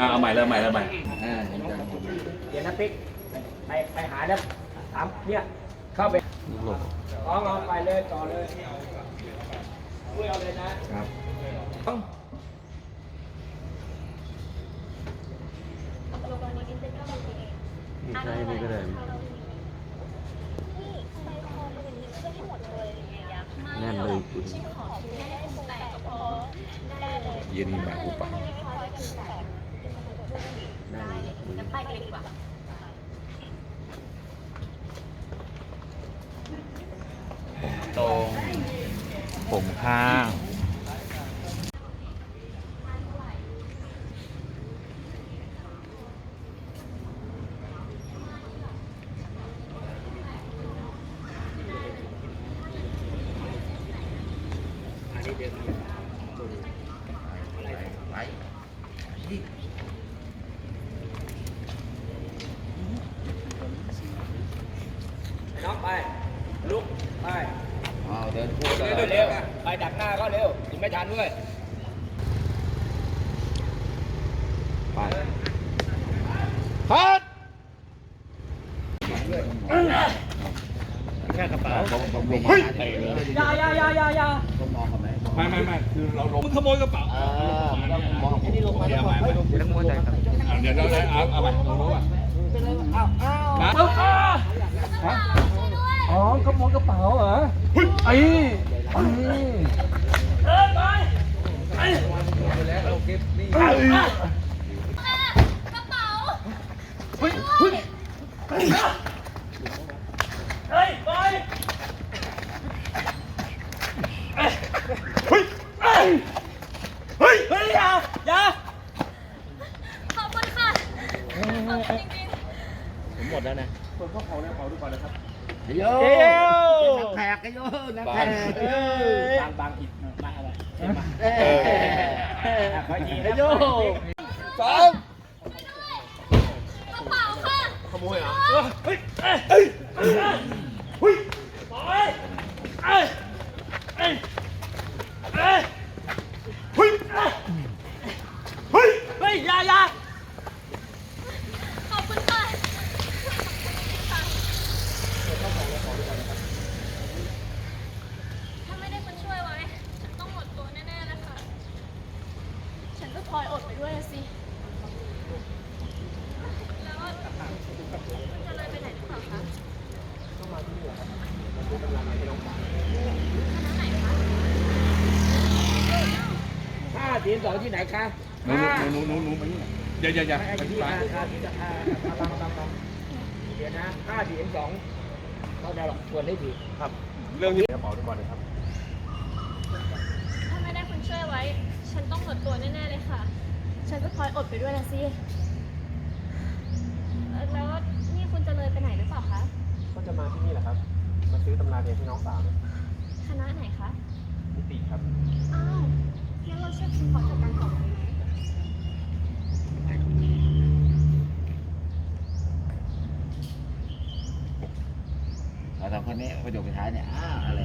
อ่าเอาใหม่เริ่มใหม่เริ่มใหม่อ่าเห็นจังเดี๋ยวนะปิ๊กไปไปหาแล้วถามเนี่ยเข้าไปร้องเอาไปเลยต่อเลยคุยเอาเลยนะครับต้องใช่นี่ก็ได้แน่นเลยคุณเย็นนี่มากูปะ ได้ไปกันเลยดีกว่าตรงผมข้างน้องไป ลุกไปเอาเดินคู่กันเร็วเร็วไปดักหน้าก็เร็วถึงไม่ทันด้วยไปพัดแค่กระเป๋าผมผมลงเฮ้ยมาเตะเลยอย่าอย่าอย่าอย่าอย่าต้องมองกันไหมไม่ไม่ไม่คือเราลงมึงขโมยกระเป๋าเออมันต้องมองที่นี่ลงมาเดี๋ยวแล้วใหม่ก็ไม่ต้องมัวใจครับเดี๋ยวเราเอาเอาไปเอารู้ป่ะ อ้าวอ้าว นะ ฮะ อ๋อขโมยกระเป๋าเหรอไอ้ไอ้กระเป๋าเฮ้ยเฮ้ยอย่าอย่าขอบคุณค่ะขอบคุณจริงผมหมดแล้วนะคนเข้าเขาเนี่ยเป๋าดูก่อนนะครับ โยเอ้ยนักแขกกันโยนักแขกบางบางผิดมาอะไรเออขออีกเฮ้นะยโยสองกระเป๋าค่ะขโมยเหรอเฮ้ยเอ้ยเอ้ยเฮ้ยปล่อยเอ้ยเอ้ยเอ้ยเฮ้ยเอ้ยเฮ้ยเฮ้ยอย่าอย่า ขอบคุณค่ะ ถ้าไม่ได้คุณช่วยไว้ ฉันต้องหมดตัวแน่ๆเลยค่ะ ฉันก็พลอยอดไปด้วยนะสิ แล้วมันจะเลยไปไหนหรือเปล่าคะคณะไหนคะ ห้า ทีมสองที่ไหนคะหนูหนูหนูหนูมานี่อย่าอย่าอย่าไอ้ไปที่ที่มาร้านค่ะที่จะอ่าบังบังบังเดี๋ยวนะห้าทีมสองเขาจะหรอกชวนได้ทีครับเรื่องนี้กระเป๋าดูก่อนนะครับถ้าไม่ได้คุณช่วยไว้ ฉันต้องหมดตัวแน่ๆเลยค่ะ ฉันก็พลอยอดไปด้วยนะสิเอ่อแล้วนี่คุณจะเลยไปไหนหรือเปล่าคะ ก็จะมาที่นี่แหละครับ มาซื้อตำราเรียนให้น้องสาวเนี่ย คณะไหนคะ นิติครับ อ้าวงั้นเราช่วยคุณขอจัดการก่อนเลยไหม เราทำ คนนี้ประโยคสุดท้ายเนี่ยอ้าอะไร